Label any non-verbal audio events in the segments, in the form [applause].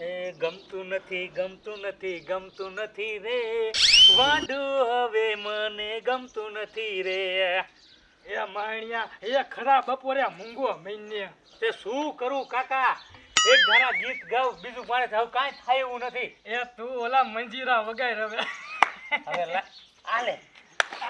એ ગમતું નથી ગમતું નથી ગમતું નથી રે. વાંડુ હવે મને ગમતું નથી રે. એ માણિયા એ ખરા બપોરે મૂંગો મહિને તે શું કરું કાકા? એક ધારા ગીત ગાવ બીજું મારે હવે કાંઈ થાય એવું નથી. એ તું ઓલા મંજીરા વગાય રમે હવે આલે.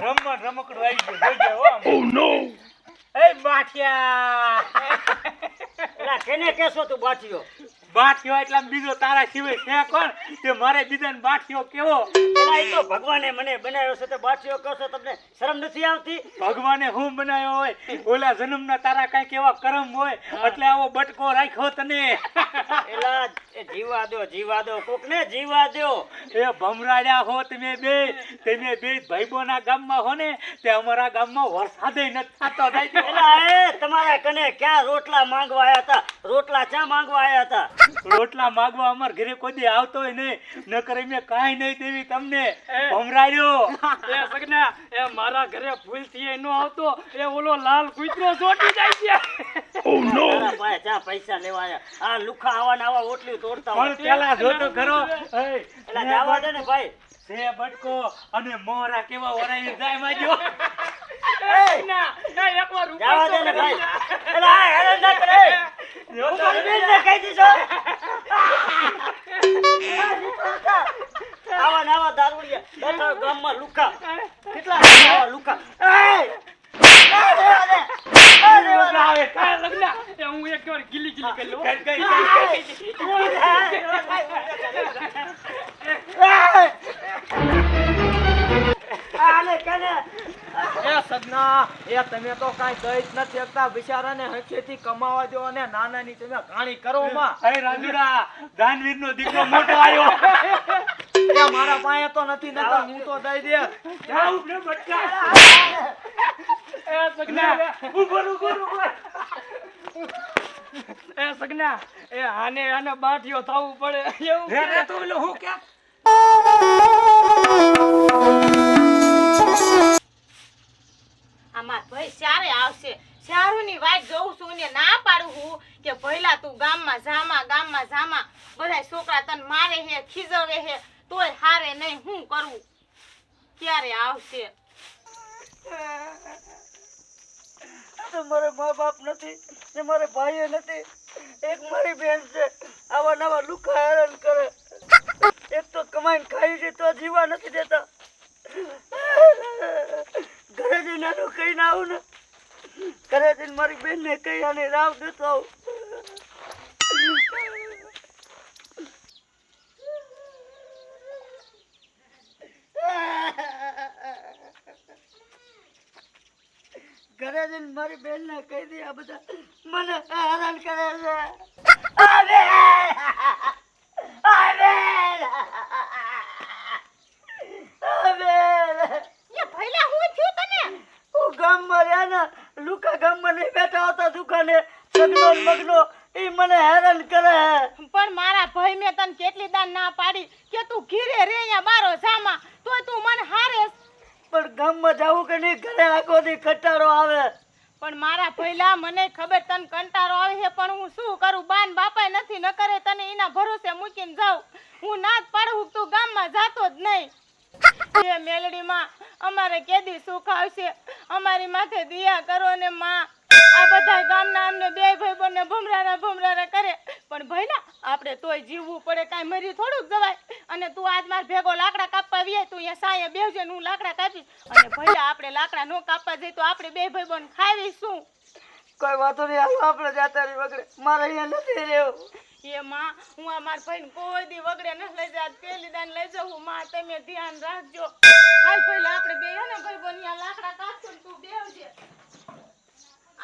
રમવા રમકડું આવી ગયું. જોજે હો નો એ બાઠિયા. [laughs] કેને કેસો તું બાટીઓ બાઠિયો એટલે બીજો તારા સિવાય છે કોણ? તે મારે બીજાને બાઠિયો કેવો? એલા ઈ તો ભગવાને મને બનાવ્યો છે તો બાઠિયો કહો છો તમને શરમ નથી આવતી? ભગવાને હું બનાવ્યો હોય? ઓલા જન્મના તારા કઈ કેવા કરમ હોય એટલે આવો બટકો રાખ્યો તને. એલા એ જીવા દો જીવા દો કોકને જીવા દો. એ ભમરાડ્યા હો તમે બે તમે બે ભાઈબોના ગામમાં હો ને તે અમારા ગામમાં વરસાદે નથી થતો થાય. એલા એ તમારા કને ક્યાં રોટલા માંગવા આયા હતા? રોટલા ક્યાં માંગવા આયા હતા? રોટલા માગવા અમાર ઘરે કોઈ દી આવતો નહીં નકર મેં કાંઈ નહીં દેવી તમને ભમરાયો એ સગના એ મારા ઘરે ભૂલથી થી નો આવતો એ ઓલો લાલ કૂતરો ચોટી જાય છે ઓ નો ભાઈ જા પૈસા લેવા આ લુખા આવા ને આવા ઓટલી તોડતા હોય પણ પેલા જોતો ખરો એ, એલા જવા દે ને ભાઈ છે બટકો અને મોરા કેવા ઓરાઈ જાય માજો ના ના એકવાર ઉપર જાવા દે ને ભાઈ એલા હેરાન ના કરે ઉપાડી બેસને કહી દીધો આવા નાવા દારૂડિયા બેઠા ગામમાં લુકા કેટલા આવા લુકા એ હું એક વાર ગીલી ગીલી કરી લઉં એ તમે તો કાંઈ કહી જ નથી શકતા બિચારાને કમાવા દો અને નાનાની તમે ઘાણી કરો માં. અરે રાજુડા દાનવીરનો દીકરો મોટો આવ્યો. [laughs] એ મારા પાસે તો નથી નકર હું તો દઈ દે. જાઉં ને બટકા. એ સગના. એ સગના એ આને થવું પડે. એવું રે, રે, હું ક્યાં? આમાં ભાઈ ક્યારે આવશે? શારુની વાત જોઉં છું ને ના પાડું હું કે પહેલા તું ગામમાં જામા ગામમાં જામા બધા છોકરા તને મારે હે, ખીજવે હે, તોય હારે નહીં. હું કરું? ક્યારે આવશે? મારે મા બાપ નથી ને મારે ભાઈ નથી. એક મારી બેન છે. આવા નવા લુખા હેરાન કરે. એક તો કમાઈને ખાઈ છે તો જીવા નથી દેતા. ઘરે જઈને ને. મારી મારી બેનને કહી દે આ બધા મને હેરાન કરે છે આ બેન! આ બેન! આ બેન! એ ભઈલા હું થયું તને હું ગામમાં રહ્યા ને લુકા ગામમાં નહીં બેઠા હોતા દુકાને સગનો ને મગનો એ મને હેરાન કરે પણ મારા ભાઈ મેં તને કેટલી દાન ના પાડી કે તું ઘીરે રે અહીંયા બારો જામા તોય તું મને હારે ગામમાં જાવું કે નહીં? ઘરે આખો દી કંટાળો આવે. પણ મારા ભઈલા, મને ખબર તને કંટાળો આવે છે, પણ હું શું કરું? બાન બાપાય નથી ન કરે તને એના ભરોસે મૂકીને જાઉં. હું ના જ પાડું, તું ગામમાં જાતો જ નહીં. એ મેલડીમાં અમારે કેદી સુખ આવશે અમારી માથે દિયા કરો ને માં. આ બધા ગામના અમને બે ભાઈ બંને ભમરારા ભમરારા કરે. પણ ભઈલા આપણે તોય જીવવું પડે કાંઈ મરી થોડુંક જવાય. અને તું આજ માર ભેગો લાકડા કાપવા વીએ તું અહીંયા સાયે બેસજે હું લાકડા કાપીશ. અને ભાઈ આપણે લાકડા નો કાપવા જઈએ તો આપણે બે ભાઈ બંધ ખાવી શું કોઈ વાતો નહીં હાલો આપણે જાતા રહી વગડે. મારે અહીંયા નથી રહેવું. એ માં હું આ મારા ભાઈને કોઈ દી વગડે ન લઈ જાત. પેલી દાન લઈ જવું માં તમે ધ્યાન રાખજો. હાલ પહેલા આપણે બે ને ભાઈ બનિયા લાકડા કાપશું તું બેવજે.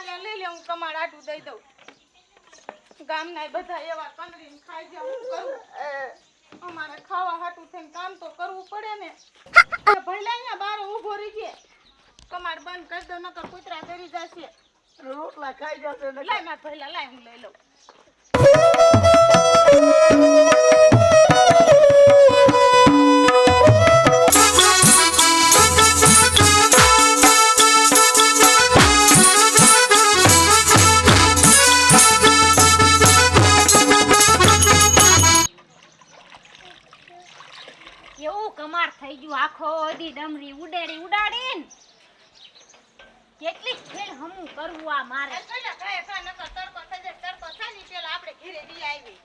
આ લઈ લે હું કમાડ આટું દઈ દઉં. ગામના બધા એવા કંદરીને ખાઈ જાય હું કરું? અમારે ખાવા હાટું થઈને કામ તો કરવું પડે ને. ભઈલા અહીંયા બાર ઊભો રહી છે કમાડ બંધ કરી દો નકર કૂતરા કરી જશે. રોટલા ખાઈ જશે લાય માર ભઈલા લાય હું લઈ લઉં. કેટલી ખેડ હમું કરવું આ મારે? એ પેલા ખાય નકર તડકો થઈ તડકો થાય ને પેલા આપણે ઘીરે દી આવી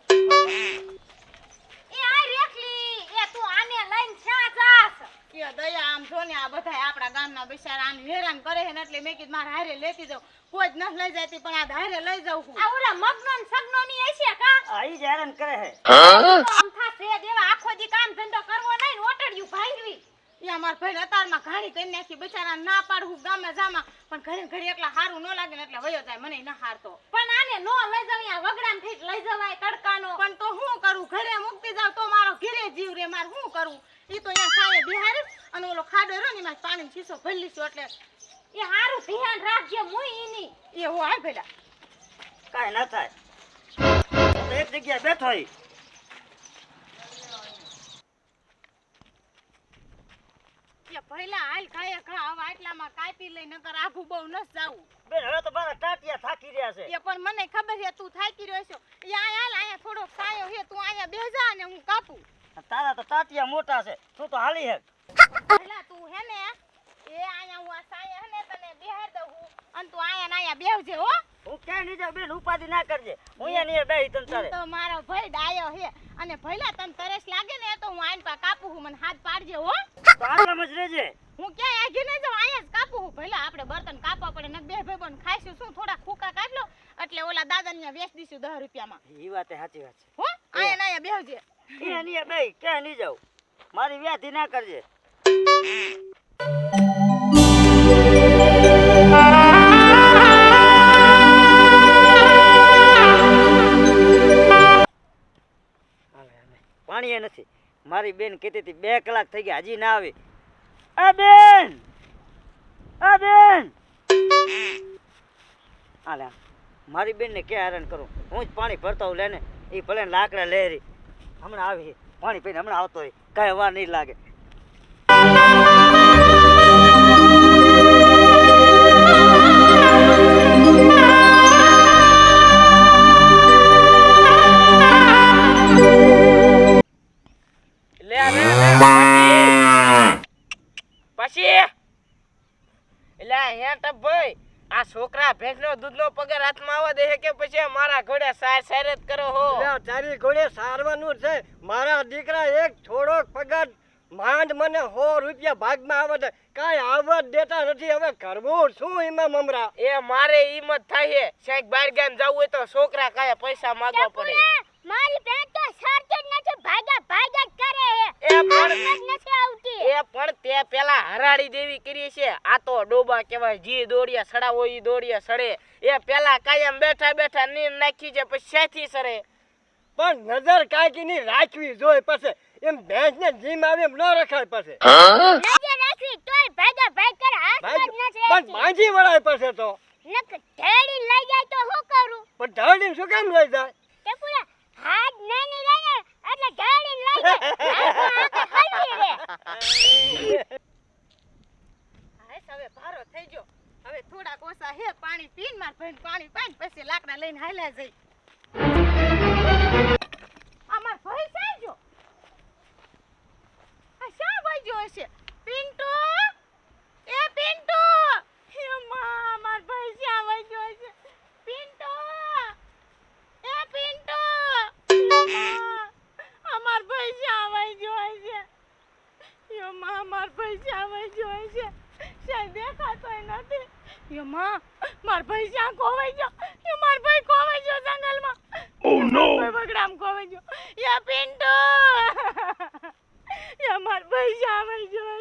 એ આ રેખલી એ તું આને લઈને ક્યાં જાસ કે દયા આમ જો ને આ બધા આપણા ગામના બિચારા આને હેરાન કરે છે ને એટલે મેં કીધું મારે હારે લેતી જાઉં. કોઈ જ ન લઈ જતી પણ આ હારે લઈ જાઉં છું. આ ઓલા મગનો ને સગનો ની હશે કા? આઈ જ હેરાન કરે છે. થા છે દેવા આખો દી કામ ધંધો કરવો નહીં ઓટડિયું ભાંગવી. એ અમાર ભાઈ અતારમાં ઘાણી કરી નાખી બિચારા ના પાડું ગામે જામાં. પણ ઘરે ઘરે એકલા હારું ન લાગે ને એટલે વયો જાય મને ના હારતો. પણ આને નો લઈ જવી આ વગડામથી લઈ જવાય તડકાનો. પણ તો હું કરું? ઘરે મૂકતી જાવ તો મારો ઘરે જીવ રે મારે શું કરું? ઈ તો અહીંયા સાયે બિહારીશ અને ઓલો ખાડો રહ્યો ને એમાં પાણી શીશો ભરી લીધો એટલે. એ હારું ધ્યાન રાખજે મુઈ ઈની એ હો આ ભેડા. કાઈ ના થાય. એક જગ્યાએ બેઠો ભઈલા હાલ ખાય ખા આવા આટલામાં કાપી લઈ નકર આઘું બહુ ન જાવું બેન હવે તો મારા ટાટિયા થાકી રહ્યા છે. એ પણ મને ખબર છે તું થાકી રહ્યો છો. એ આ હાલ અહીંયા થોડોક સાયો છે તું આયા બેજા અને હું કાપું. તારા તો ટાટિયા મોટા છે તું તો હાલી હે પહેલા તું હે ને એ આયા હું આ સાયા હે ને તને બેહાર દઉં અને તું આયા ને અહીંયા બેહજે હો. હું ક્યાંય નહીં જાઉં બેન ઉપાધિ ના કરજે. હું અહીંયા નહીં બેહી તને તારે. તો મારો ભાઈ ડાયો હે. અને ભઈલા તન તરસ લાગે ને તો હું આઈન પા કાપું હું મને હાથ પાડજે હો. આટલામાં જ રહેજે. હું ક્યાંય આગી નહીં જાઉં અહીંયા જ કાપું હું ભઈલા આપણે બર્તન કાપવા પડે ને બે ભાઈ બન ખાઈશું. શું થોડા ખૂકા કાઢ લો? એટલે ઓલા દાદા ને વેચ દીશું દસ રૂપિયામાં. એ વાત સાચી વાત હો અહીંયા ના અહીંયા બેહજે. છે અહીંયા નહીં બેહી ક્યાંય નહીં જાઉં. મારી વ્યાધિ ના કરજે. હાલે. પાણી એ નથી. મારી બેન કહેતી હતી, બે કલાક થઈ ગયા, હજી ના આવી. આ બેન! આ બેન! હાલે મારી બેનને ક્યાં હેરાન કરું? હું જ પાણી ભરતો હોઉં લેને એ ભલે લાકડા લહેરી. હમણાં આવી પાણી પીને હમણાં આવતો હોય. કાંઈ વાર નહીં લાગે. છોકરા ભેંસનો દૂધનો પગાર હાથમાં આવવા દે કે પછી મારા ઘોડે સાર સાર જ કરો હો? તારી ઘોડે સારવાનું છે. મારા દીકરા એક થોડોક પગાર માંડ મને સો રૂપિયા ભાગમાં આવે છે કાંઈ આવવા દેતા નથી. હવે કરવું શું એમાં મમરા એ મારે હિંમત થાય છે. સાહેબ બહાર ગામ જવું હોય તો છોકરા કાંઈ પૈસા માગવા પડે. મારી બેન તો સરકે જ નથી ભાગા ભાગા કરે. એ પણ નથી આવતી. એ પણ તે પેલા હરાડી દેવી કરી છે. આ તો ડોબા કહેવાય જી દોડિયા સડાવો ઈ દોડિયા સડે. એ પેલા કાયમ બેઠા બેઠા નીર નાખી છે પછી સાથી સરે? પણ નજર કાકીની રાખવી જોઈએ પછી. એમ ભેંસને જીમ આવે એમ ન રખાય પછી. નજર રાખવી તોય ભાગા ભાગ કરે હાથ જ નથી પણ બાંધી વળાય પછી તો. નક ઢેડી લઈ જાય તો શું કરું? પણ ઢેડી શું કામ લઈ જાય? તે પૂરા હાથ હવે ભારો થઈ ગયો. હવે થોડા ઓછા હે, પાણી પીન માર ભાઈને પાણી પાઈને પછી લાકડા લઈને હાલ્યા જઈ અમાર ભાઈ સાઈ ગયો આ શા ભાઈ ગયો હશે પિન્ટુ એ પિન્ટુ હે માં માર ભાઈ શા ભાઈ ગયો હશે પિન્ટુ એ પિન્ટુ હે માં, અમાર ભાઈ શા ભાઈ ગયો હશે યો માં માર ભાઈ શા ભાઈ ગયો હશે શાય દેખાતોય નથી યો માં માર ભાઈ શા ખોવાઈ ગયો યો માર ભાઈ ખોવાઈ ગયો જંગલમાં ઓ નો બગડામ ખોવાઈ ગયો યા પિન્ટુ યા માર ભાઈ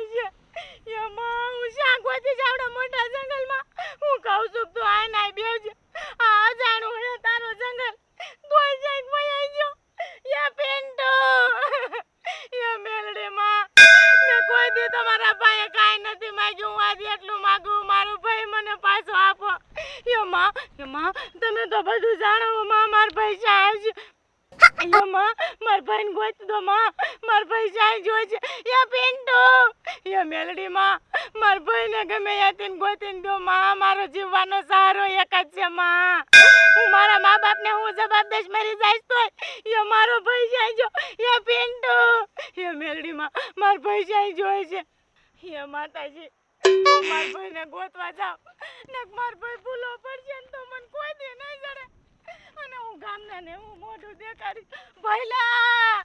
માર ભાઈ જાય જોઈ છે. યા પિન્ટુ, યા મેલડી માં માર ભાઈને ગમે યાતીને ગોતીને દો માં, મારો જીવવાનો સહારો એક જ છે માં. હું મારા મા બાપને હું જવાબ દઈશ, મરી જાય તો યો મારો ભાઈ જાય જો યા પિન્ટુ, યા મેલડી મેલડીમાં, માર ભાઈ જાય જોઈ છે. યા માતાજી, મારા ભાઈ ભાઈને ગોતવા જાવ. ને માર ભાઈ ભૂલો પડશે ને તો મને કોઈ દે નહીં જડે. અને હું ગામના ને હું મોઢું દેખાડી ભઈલા!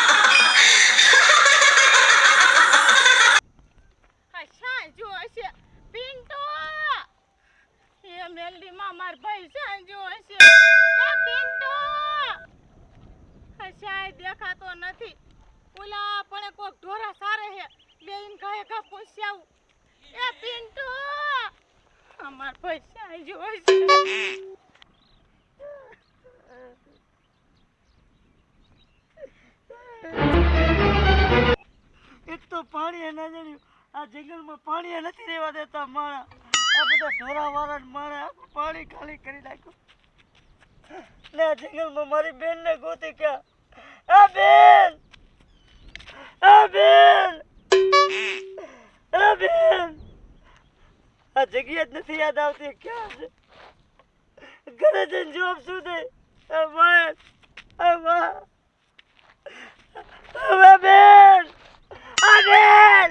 પાણી ના જણ્યું આ જંગલમાં પાણી નથી રહેવા દેતા માણા. આ બધા ઢોરા વાળા માણા પાણી ખાલી કરી નાખ્યું. ને આ જંગલમાં મારી બેન ને ગોતી ક્યાં આ બેન! આ બેન! આ બેન! આ જગ્યા જ નથી યાદ આવતી. ક્યાં છે? ઘરે જઈને જોબ શું થઈ? આ માં આ માં બેન! બેન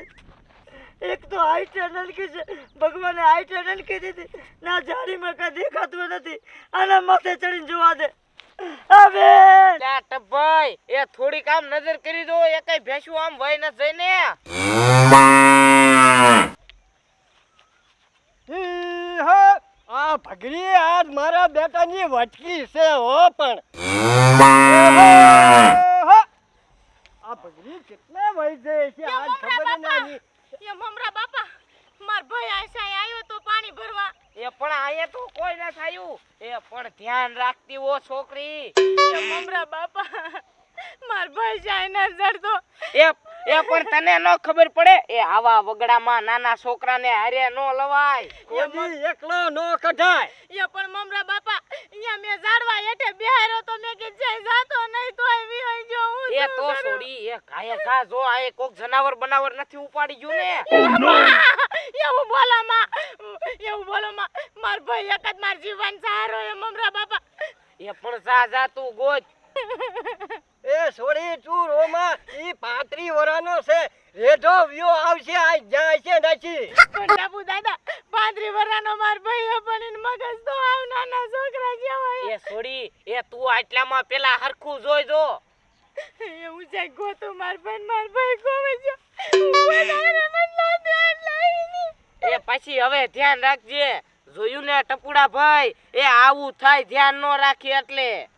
એક તો હાઈટ નલકી છે. ભગવાને હાઈટ નલકી દીધી. ના જાડીમાં કઈ દેખાતું નથી. આના માથે ચડીને જોવા દે. બેન લ્યા એ થોડીક આમ નજર કરી દો એ કઈ ભેંસું આમ વહી ન જઈને આ ભગરી આજ મારા બેટાની વટકી છે હો પણ! આ ભગરી કેટલા વહી જાય છે આ ખબર નહીં એ મમરા બાપા! માર ભાઈ આશા આવ્યો તો પાણી ભરવા. એ પણ આયે તો કોઈ ના થાયું. એ પણ ધ્યાન રાખતી ઓ છોકરી. એ મમરા બાપા! માર ભાઈ જાય ના જડતો. એ એ પણ તને ન ખબર પડે? એ આવા વગડામાં નાના છોકરાને હારે ન લવાય. કોઈ એકલો નો કઢાય. એ પણ મમરા બાપા અહીંયા મેં ઝાડવા હેઠે બેહાર્યો તો મેં કે જય જાતો નહીં તોય વિહઈ જો હું એ તો છોડી એ કાય કા જો આ કોક જનાવર બનાવર નથી ઉપાડી ગયું ને. [laughs] એવું બોલો માં એવું બોલો માં માર ભાઈ એક જ માર જીવન સહારો એ મમરા બાપા. એ પણ જા જા તું ગોત [laughs] એ સોરી તું રોમા ઈ પાત્રી વરાનો છે. રેઢો વ્યો આવશે આ જાય છે નથી બાપુ દાદા પાંત્રી વરાનો માર ભાઈ હે પણ મગજ તો આવ નાના છોકરા કેવાય એ સોરી એ તું આટલામાં પેલા હરખું જોઈ જો. એવું છે ગોતો માર ભાઈ માર ભાઈ ગોવે હું લાવીની એ પછી હવે ધ્યાન રાખજે. જોયું ને ટપુડા ભાઈ એ આવું થાય ધ્યાન ન રાખી એટલે.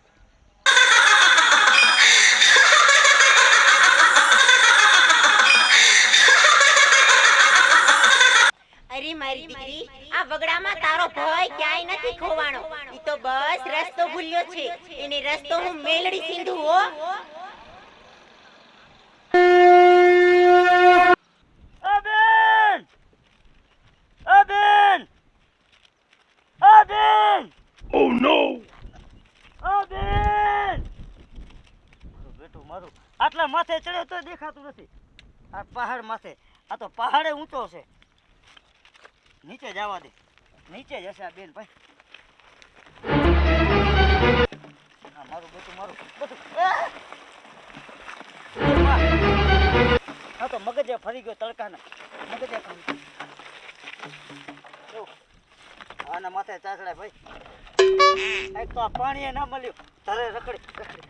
વગડામાં તારો ભય ક્યાંય નથી ખોવાણો ઈ તો બસ રસ્તો ભૂલ્યો છે. એને રસ્તો હું મેલડી સિંધુ હો. બેટું મારું. આટલા માથે ચડ્યો તો દેખાતું નથી. આ પહાડ માથે. આ તો પહાડે ઊંચો છે. નીચે જવા દે. નીચે જશે આ બેન, ભાઈ. મારું બધું મારું, બધું. હા, તો મગજે ફરી ગયો તડકાના. મગજે ફરી ગયો. આના માથે ચાચડે ભાઈ. એક તો આ પાણી ના મળ્યું. તારે રખડી રખડી.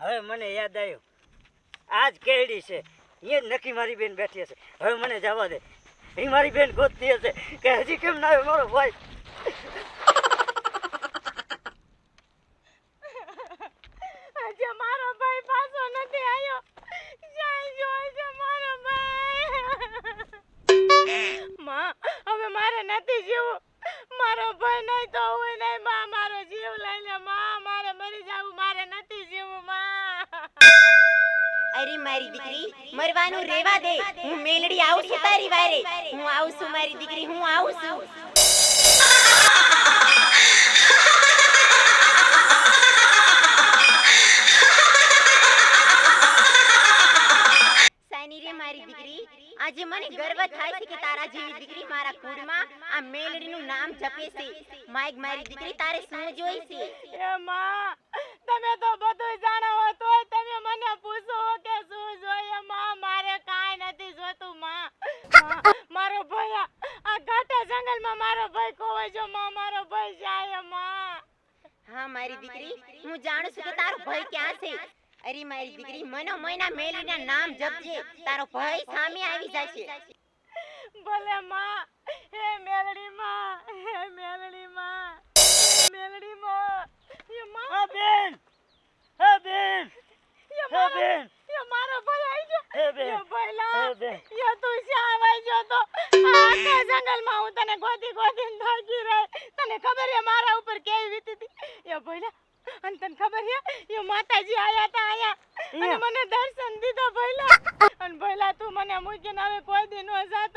હવે મને યાદ આવ્યું. આજ કેડી છે. એ નક્કી મારી બેન બેઠી હશે. હવે મને જવા દે. એ મારી બેન ગોતતી હશે કે હજી કેમ ના આવ્યો? મારો ભાઈ મારી દીકરી, મરવાનું રેવા દે. હું મેલડી આવું છું તારી વારે. હું આવું છું મારી દીકરી, હું આવું છું. આજે મને ગર્વ થાય છે કે તારા જેવી દીકરી મારા કુળમાં આ મેલડીનું નામ જપે છે. માઈક મારી દીકરી તારે શું જોઈ છે? એ માં, તમે તો બધું જાણો હોય તોય મારો ભાઈ આ- ઘાટા જંગલમાં મારો ભાઈ ખોવાઈ જો માં મારો ભાઈ જાય માં. હા મારી દીકરી હું જાણું છું કે તારો ભાઈ ક્યાં છે. અરે મારી દીકરી મનો મહિના મેલીના નામ જપજે. તારો ભાઈ સામે આવી જશે. ભલે માં. હે મેલડી માં. હે મેલડી માં. મેલડી માં. હે માં. હે બેન. હે બેન. હે બેન. હે બેન યો તું ભાઈ ગયો તો. આખા જંગલમાં હું તને ગોતી ગોતીને થાકી રહી. તને ખબર છે મારા ઉપર કેવી વીતીતી યો એ અન તને ખબર છે યો માતાજી આયા તા આયા. અને મને દર્શન દીધા ભઈલા અને ભઈલા તું મને મૂકીને હવે કોઈ દી નો જાતો